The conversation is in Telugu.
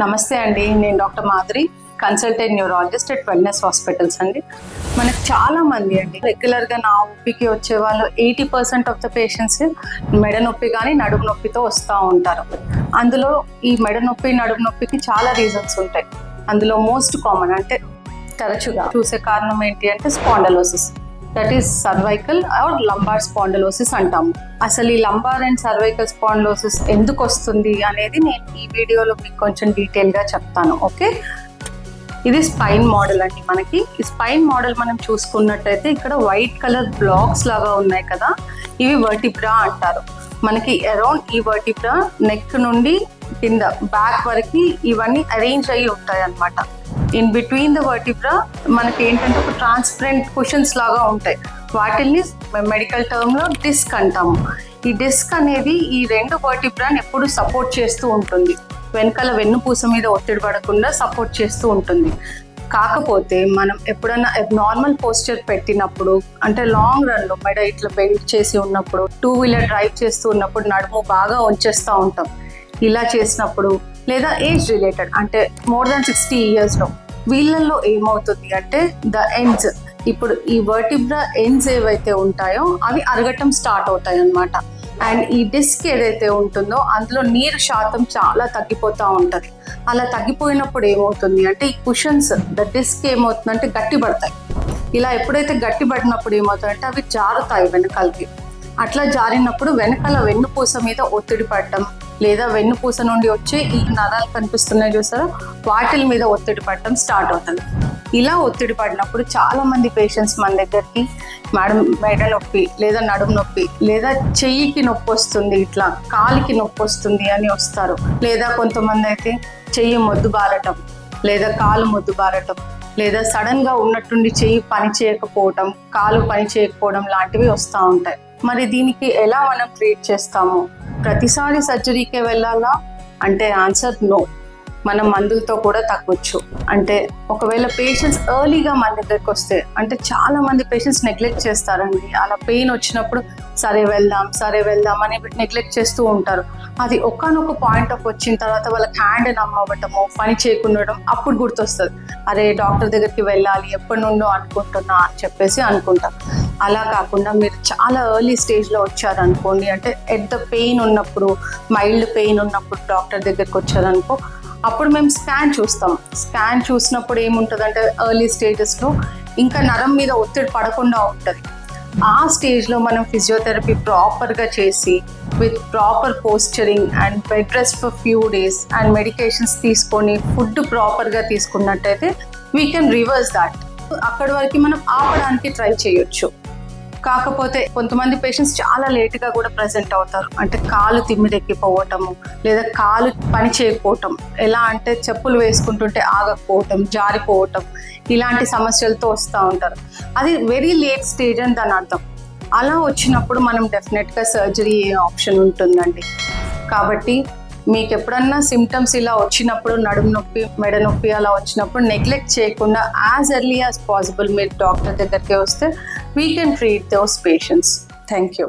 నమస్తే అండి నేను doctor Madhuri consultant neurologist at wellness hospitals అండి. మనకు చాలా మంది అండి రెగ్యులర్గా నా నొప్పికి వచ్చే వాళ్ళు eighty percent of the patients మెడ నొప్పి కానీ నడుము నొప్పితో వస్తూ ఉంటారు. అందులో ఈ మెడ నొప్పి నడుము నొప్పికి చాలా రీజన్స్ ఉంటాయి. అందులో మోస్ట్ కామన్ అంటే తరచుగా చూసే కారణం ఏంటి అంటే spondylosis that is cervical or lumbar spondylosis అంటాము. అసలు ఈ లంబార్ అండ్ సర్వైకల్ స్పాండలోసిస్ ఎందుకు వస్తుంది అనేది నేను ఈ వీడియోలో మీకు కొంచెం డీటెయిల్గా చెప్తాను ఓకే ఇది స్పైన్ మోడల్ అండి మనకి. ఈ స్పైన్ మోడల్ మనం చూసుకున్నట్టయితే ఇక్కడ వైట్ కలర్ బ్లాక్స్ లాగా ఉన్నాయి కదా. ఇవి వర్టిబ్రా అంటారు. మనకి అరౌండ్ ఈ వర్టిబ్రా నెక్ నుండి కింద బ్యాక్ వరకు ఇవన్నీ అరేంజ్ అయ్యి ఉంటాయి అన్నమాట ఇన్ బిట్వీన్ ద వర్టిబ్రా మనకి ఏంటంటే ఒక ట్రాన్స్పరెంట్ కుషన్స్ లాగా ఉంటాయి. వాటిల్ని మెడికల్ టర్మ్లో డిస్క్ అంటాము. ఈ డిస్క్ అనేది ఈ రెండు వర్టిబ్రాని ఎప్పుడు సపోర్ట్ చేస్తూ ఉంటుంది. వెనకాల వెన్నుపూస మీద ఒత్తిడి పడకుండా సపోర్ట్ చేస్తూ ఉంటుంది. కాకపోతే మనం ఎప్పుడైనా నార్మల్ పోస్చర్ పెట్టినప్పుడు అంటే లాంగ్ రన్లో మెడ ఇట్లా బెండ్ చేసి ఉన్నప్పుడు టూ వీలర్ డ్రైవ్ చేస్తూ ఉన్నప్పుడు నడుము బాగా ఉంచేస్తూ ఉంటాం. ఇలా చేసినప్పుడు లేదా ఏజ్ రిలేటెడ్ అంటే మోర్ దాన్ సిక్స్టీ ఇయర్స్లో వీళ్ళల్లో ఏమవుతుంది అంటే ద ఎండ్స్ ఇప్పుడు ఈ వర్టిబ్రా ఎండ్స్ ఏవైతే ఉంటాయో అవి అరగటం స్టార్ట్ అవుతాయి అన్నమాట అండ్ ఈ డిస్క్ ఏదైతే ఉంటుందో అందులో నీరు శాతం చాలా తగ్గిపోతూ ఉంటుంది. అలా తగ్గిపోయినప్పుడు ఏమవుతుంది అంటే ఈ కుషన్స్ ద డిస్క్ ఏమవుతుందంటే గట్టి పడతాయి ఇలా ఎప్పుడైతే గట్టి పడినప్పుడు ఏమవుతుందంటే అవి జారుతాయి వెనకాలకి. అట్లా జారినప్పుడు వెనకాల వెన్నుపూస మీద ఒత్తిడి పడటం లేదా వెన్నుపూస నుండి వచ్చే ఈ నరాలు కనిపిస్తున్నాయి చూసారా? వాటిల మీద ఒత్తిడి పడటం స్టార్ట్ అవుతుంది. ఇలా ఒత్తిడి పడినప్పుడు చాలా మంది పేషెంట్స్ మన దగ్గరికి మేడం మెడ నొప్పి లేదా నడుము నొప్పి లేదా చెయ్యికి నొప్పి వస్తుంది ఇట్లా కాలికి నొప్పి వస్తుంది అని వస్తారు. లేదా కొంతమంది అయితే చెయ్యి మొద్దు బారటం లేదా కాలు మొద్దు బారటం లేదా సడన్గా ఉన్నట్టుండి చెయ్యి పని చేయకపోవటం కాలు పని చేయకపోవడం లాంటివి వస్తూ ఉంటాయి. మరి దీనికి ఎలా మనం ట్రీట్ చేస్తాము? ప్రతిసారి సర్జరీకే వెళ్ళాలా? అంటే ఆన్సర్ నో మనం మందులతో కూడా తగ్గొచ్చు. అంటే ఒకవేళ పేషెంట్స్ ఎర్లీగా మన దగ్గరకు వస్తే అంటే చాలా మంది పేషెంట్స్ నెగ్లెక్ట్ చేస్తారండి. అలా పెయిన్ వచ్చినప్పుడు సరే వెళ్దాం సరే వెళ్దాం అని నెగ్లెక్ట్ చేస్తూ ఉంటారు. అది ఒకనొక పాయింట్ ఆఫ్ వచ్చిన తర్వాత వాళ్ళకి హ్యాండ్ నమ్మవటము పని చేయకుండడం అప్పుడు గుర్తొస్తుంది. అరే డాక్టర్ దగ్గరికి వెళ్ళాలి ఎప్పటి నుండో అనుకుంటున్నా అని చెప్పేసి అనుకుంటారు. అలా కాకుండా మీరు చాలా ఎర్లీ స్టేజ్లో వచ్చారనుకోండి అంటే ఎట్ ద పెయిన్ ఉన్నప్పుడు మైల్డ్ పెయిన్ ఉన్నప్పుడు డాక్టర్ దగ్గరికి వచ్చారనుకో అప్పుడు మేము స్కాన్ చూస్తాం. స్కాన్ చూసినప్పుడు ఏముంటుందంటే ఎర్లీ స్టేజెస్లో ఇంకా నరం మీద ఒత్తిడి పడకుండా ఉంటుంది. ఆ స్టేజ్లో మనం ఫిజియోథెరపీ ప్రాపర్గా చేసి with proper posturing and bed rest for few days and medications తీసుకొని ఫుడ్ ప్రాపర్గా తీసుకున్నట్టయితే వీ కెన్ రివర్స్ దాట్ అక్కడి వరకు మనం ఆపడానికి ట్రై చేయొచ్చు. కాకపోతే కొంతమంది పేషెంట్స్ చాలా లేట్గా కూడా ప్రజెంట్ అవుతారు. అంటే కాలు తిమ్మిరెక్కిపోవటము లేదా కాలు పని చేయకపోవటం. ఎలా అంటే చెప్పులు వేసుకుంటుంటే ఆగకపోవటం జారిపోవటం ఇలాంటి సమస్యలతో వస్తూ ఉంటారు. అది వెరీ లేట్ స్టేజ్ అని దాని అర్థం. అలా వచ్చినప్పుడు మనం డెఫినెట్గా సర్జరీ ఆప్షన్ ఉంటుందండి. కాబట్టి మీకు ఎప్పుడన్నా సిమ్టమ్స్ ఇలా వచ్చినప్పుడు నడుము నొప్పి మెడ నొప్పి అలా వచ్చినప్పుడు నెగ్లెక్ట్ చేయకుండా యాజ్ ఎర్లీ యాజ్ పాసిబుల్ మీరు డాక్టర్ దగ్గరికి వస్తే we can treat those patients thank you